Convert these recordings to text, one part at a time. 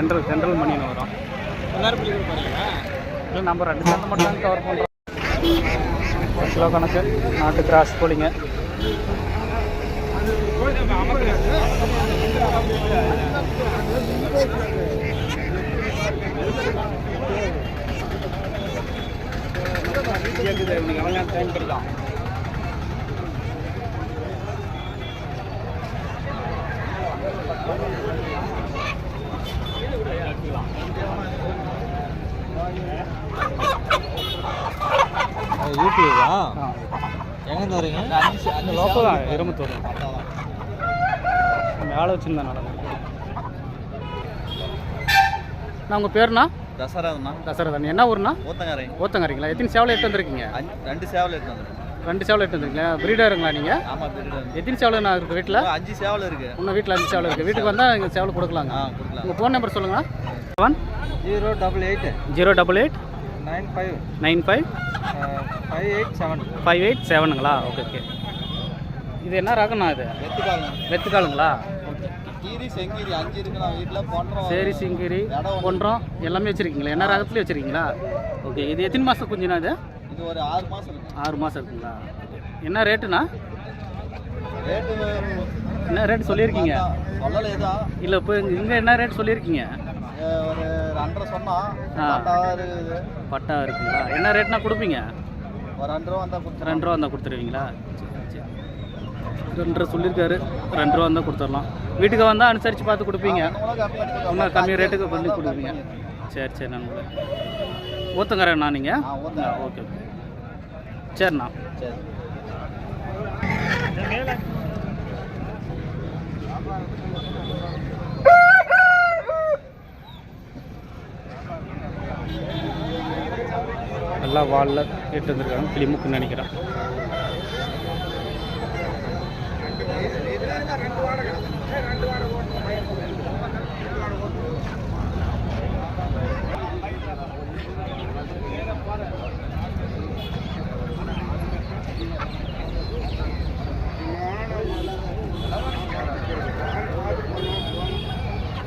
தென்றல் தென்றல் மணின்னு வரும். இல்லை நம்ம ரெண்டு சேர்ந்து மட்டும் தான் கவர் பண்ணுறோம் கிலோ கணக்கு நாட்டு கிராஸ் எவ்வளோ நேரம் டைம் கிடைக்கும் யூடியூபா ஆ. எங்கேருந்து வரீங்க? இந்த லோக்கல் தான் இரும்பத்தூர் மேலே வச்சுருந்தேன் நடந்து நான் உங்கள் பேருண்ணா? தசராதுண்ணா. தசரதன் என்ன ஊருண்ணா? ஊத்தங்கரை ஓத்தங்கரைங்களா? எத்தனை சேவலை எட்டு வந்திருக்கீங்க? அஞ்சு ரெண்டு சேவல் எடுத்து வந்துருக்கேன். ரெண்டு சேவலை எட்டு வந்திருக்கீங்களா? பிரீடருங்களா நீங்கள் ஆமாம் எத்தனை சேவலை நான் இருக்குது வீட்டில் அஞ்சு சேவல் இருக்கு. இன்னும் வீட்டில் அஞ்சு சேவலை இருக்குது வீட்டுக்கு வந்தால் எங்கள் சேவலை கொடுக்கலாங்க. உங்கள் ஃபோன் நம்பர் சொல்லுங்கள் one zero double eight zero double eight? Nine five. Nine five? Five eight seven five eight செவனுங்களா okay okay இது என்ன ரகண்ணா இது? வெத்துக்காலுங்களா பண்ணுறோம் சேரி சிங்கிரி பொன்றம் எல்லாமே வச்சுருக்கீங்களா? என்ன ரகத்துலேயும் வச்சுருக்கீங்களா? ஓகே இது எத்தனை மாதம் குஞ்சுண்ணா இது? இது ஒரு ஆறு மாதம் ஆறு மாதம் இருக்குங்களா? என்ன ரேட்டுண்ணா? ரேட்டு என்ன ரேட் சொல்லியிருக்கீங்க? இல்லை இப்போ இங்கே என்ன ரேட் சொல்லியிருக்கீங்க? ஒரு ரெண்டரை சொன்னா ஆ. பட்டாவது இருக்குது பட்டா இருக்குங்களா? என்ன ரேட்னா கொடுப்பீங்க? ஒரு ரெண்டு ரூபா வந்தால் கொடுத்துறேன் ரெண்டு ரூபா இருந்தால் கொடுத்துருவீங்களா? சரி, சரி. ரெண்டு ரூபா சொல்லியிருக்காரு. ரெண்டு ரூபா இருந்தால் கொடுத்துடலாம். வீட்டுக்கு வந்தால் அனுசரித்து பார்த்து கொடுப்பீங்க. இன்னும் கம்மி ரேட்டுக்கு பண்ணி கொடுப்பீங்க. சரி சரி நண்பர்களே. ஊத்தங்கரைண்ணா நீங்கள். Okay okay. சரிண்ணா. சரி. நல்லா வாலில் எட்டு வந்திருக்காங்க. கிளிமுக்குன்னு நினைக்கிறேன்.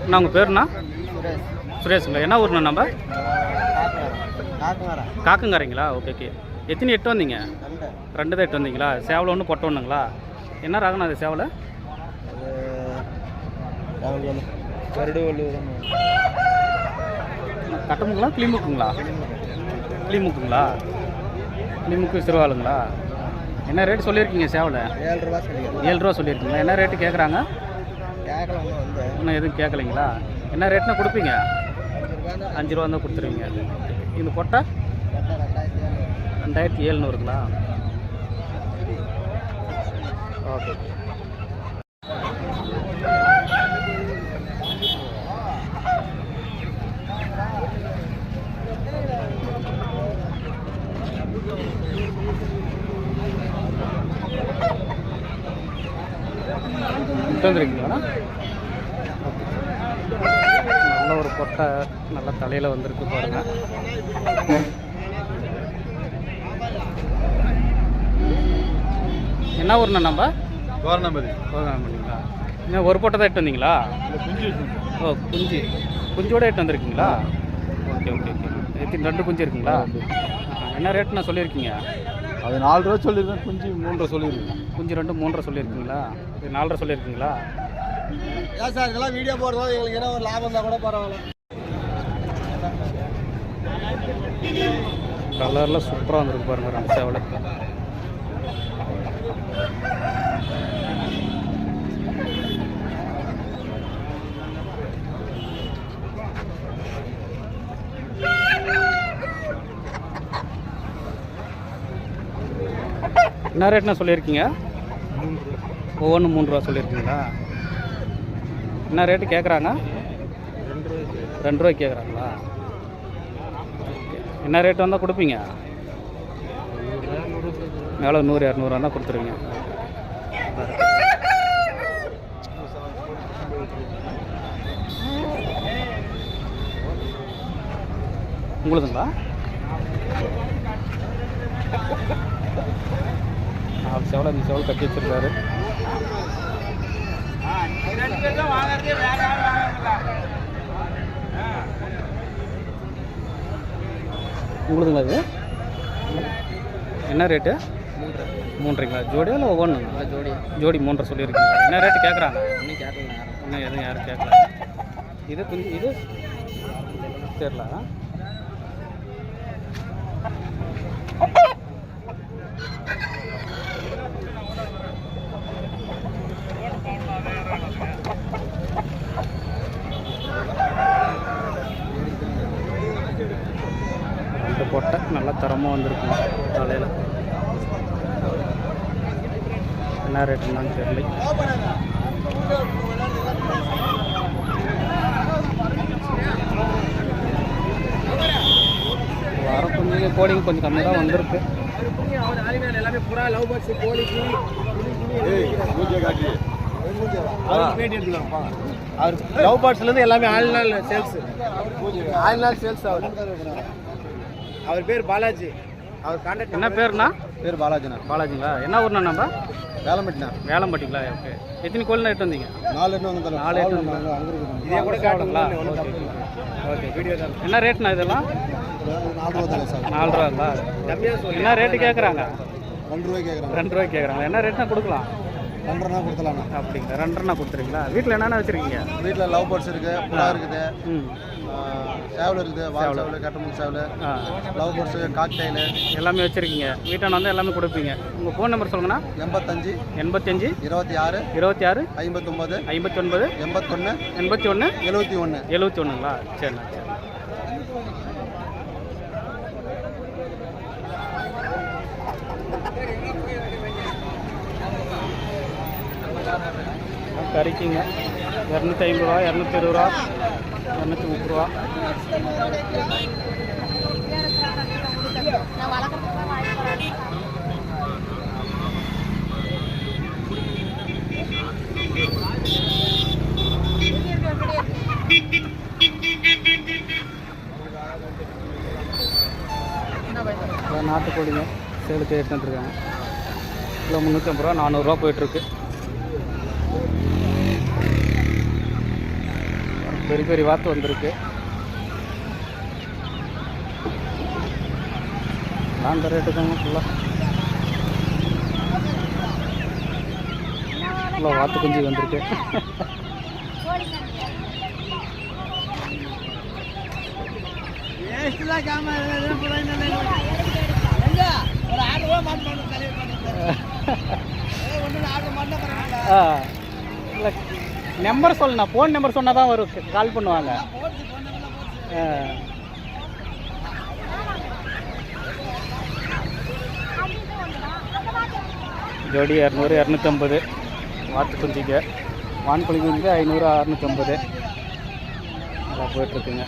அண்ணா உங்கள் பேருண்ணா சுரேஷுங்களா? என்ன ஊர்ண்ணா நம்ம? காக்கங்காரங்களா? Okay okay. எத்தனை எட்டு வந்தீங்க? ரெண்டு. தான் எட்டு வந்தீங்களா? சேவலை ஒன்று பொட்டை ஒன்றுங்களா என்ன ரகண்ணா அது சேவலை? கட்டமுங்களா கிளிமுக்குங்களா? கிளிமுக்குங்களா? கிளிமுக்கு சிறுவாளுங்களா? என்ன ரேட் சொல்லியிருக்கீங்க சேவலை? ஏழு ரூபா ஏழு ரூபா சொல்லியிருக்கீங்களா? என்ன ரேட்டு கேட்குறாங்க இன்னும் எதுவும் கேட்கலைங்களா என்ன ரேட்னா கொடுப்பீங்க? அஞ்சு ரூபா அஞ்சு ரூபா தான் கொடுத்துருவீங்க. இந்த பொட்டை ரெண்டாயிரத்தி ஏழ்நூறுங்களா ஓகே. வந்துருக்கீங்களா ஒரு கொட்டை நல்ல தலையில் வந்திருக்கு பாருங்க. என்ன ஊர்ண்ணா நம்ம? கோரணபதி கோதாமணிங்களா இன்னும் ஒரு பொட்டை தான் எட்டு வந்தீங்களா? குஞ்சு ஓ குஞ்சு. குஞ்சோட எட்டு வந்திருக்கீங்களா? Okay okay okay. எத்தனை ரெண்டு குஞ்சு இருக்குங்களா. என்ன ரேட்னா சொல்லியிருக்கீங்க? அது நாலு ரூபா சொல்லியிருக்கேன் குஞ்சு ரூபா சொல்லியிருக்கேன் குஞ்சு ரெண்டு மூன்றரை சொல்லியிருக்கீங்களா? இது நாலரை சொல்லியிருக்கீங்களா? ஏன் சார் இதெல்லாம் வீடியோ போடுறோம் எங்களுக்கு என்ன ஒரு லாபம் இருந்தால் கூட பரவாயில்ல. கலரில் சூப்பராக வந்துருக்கு பாருங்க ரம்சாவில் என்ன ரேட்னா சொல்லியிருக்கீங்க? ஒவ்வொன்றும் மூணு ரூபா சொல்லியிருக்கீங்களா? என்ன ரேட்டு கேட்குறாங்க ரெண்டு ரூபாய்க்கு கேட்குறாங்களா என்ன ரேட் வந்தால் கொடுப்பீங்க? எவ்வளோ நூறு இரநூறுவா தான் கொடுத்துருவீங்க. உங்களுதுங்களா? நாலு செவலை அஞ்சு செவல் கட்டி வச்சிருக்காரு. உங்களுதுங்களா இது? என்ன ரேட்டு மூன்றரைங்களா ஜோடியா இல்லை ஒவ்வொன்று ஜோடி. ஜோடி மூன்றரை சொல்லியிருக்கீங்க. என்ன ரேட்டு கேட்குறாங்க இன்னும் கேட்கல இன்னும் எதுவும் யாரும் கேட்கல இது கொஞ்சம் இது தெரில ரெண்டு பொட்டை நல்ல தரமாக வந்திருக்குங்க காலையில். என்ன ரேட்டுன்னு தெரியல. வாரம் கொஞ்சம் கோடிங்க கொஞ்சம் கம்மி தான் வந்திருக்கு. எல்லாமே புறா லவ் பேர்ட்ஸ் கோழி அவர் லவ் பேர்ட்ஸ்லேருந்து எல்லாமே ஆள் நாள் சேல்ஸ் ஆள் நாள் சேல்ஸ் அவர். அவர் பேர் பாலாஜி. அவர் கான்டாக்ட் என்ன பேருண்ணா பேர் பாலாஜிண்ணா. பாலாஜிங்களா? என்ன ஊர்ண்ணா நம்ம? வேலம்பட்டினா வேலம்பட்டிங்களா? ஓகே. எத்தனை கோழினா எட்டு வந்தீங்க? நாலு எண்ணு வந்து நாலு எட்டு வந்து இதே கூட காட்டுங்களா? ஓகே வீடியோ என்ன ரேட்ண்ணா இதெல்லாம்? நாலு ரூபா தலை சார் நாலு ரூபாங்களா என்ன ரேட்டு கேட்குறாங்க ரெண்டு ரூபாய்க்கு கேட்குறாங்க ரெண்டு ரூபாய்க்கு கேட்குறாங்க என்ன ரேட்னா கொடுக்கலாம்? ரெண்டு ரூபா கொடுத்தலாம்ண்ணா அப்படிங்களா? ரெண்டரைண்ணா கொடுத்துருங்களா வீட்டில் என்னென்ன வச்சுருக்கீங்க? வீட்டில் லவ் பேர்ட்ஸ் இருக்குது புறா இருக்குது. ம். சேவல் இருக்குது வால் சேவல். கட்டமுல் சேவல் லவ் பேர்ட்ஸு காக்டைலு எல்லாமே வச்சுருக்கீங்க. வீட்டான வந்து எல்லாமே கொடுப்பீங்க. உங்கள் ஃபோன் நம்பர் சொல்லுங்கண்ணா. எண்பத்தஞ்சு எண்பத்தஞ்சு இருபத்தி ஆறு இருபத்தி ஆறு ஐம்பத்தொம்பது ஐம்பத்தி ஒன்பது எண்பத்தொன்று எண்பத்தி ஒன்று எழுபத்தி ஒன்று எழுபத்தி ஒன்றுங்களா சரிண்ணா. சரி கறிக்குங்க. இரநூத்தி ஐம்பது ரூபா இரநூத்தி இருபது ரூபா. இரநூத்தி முப்பது ரூபா நாட்டுக்கோழிங்க சேலுக்கு எடுத்துகிட்டு இருக்காங்க கிலோ முந்நூற்றம்பது ரூபா நானூறுரூவா போயிட்டுருக்கு. பெரிய பெரிய வாத்து வந்திருக்கு. அந்த ரேட்டு தாங்க ஃபுல்லாக ஃபுல்லாக வாத்து குஞ்சு வந்திருக்கு. ஆ. இல்லை நம்பர் சொல்லுண்ணா ஃபோன் நம்பர் சொன்னால் தான் வரும். கால் பண்ணுவாங்க. ஜோடி இரநூறு இரநூத்தம்பது. வாத்து குஞ்சிங்க. வான்கோழி குஞ்சு ஐநூறு அறநூற்றம்பது நல்லா போயிட்டுருக்குங்க.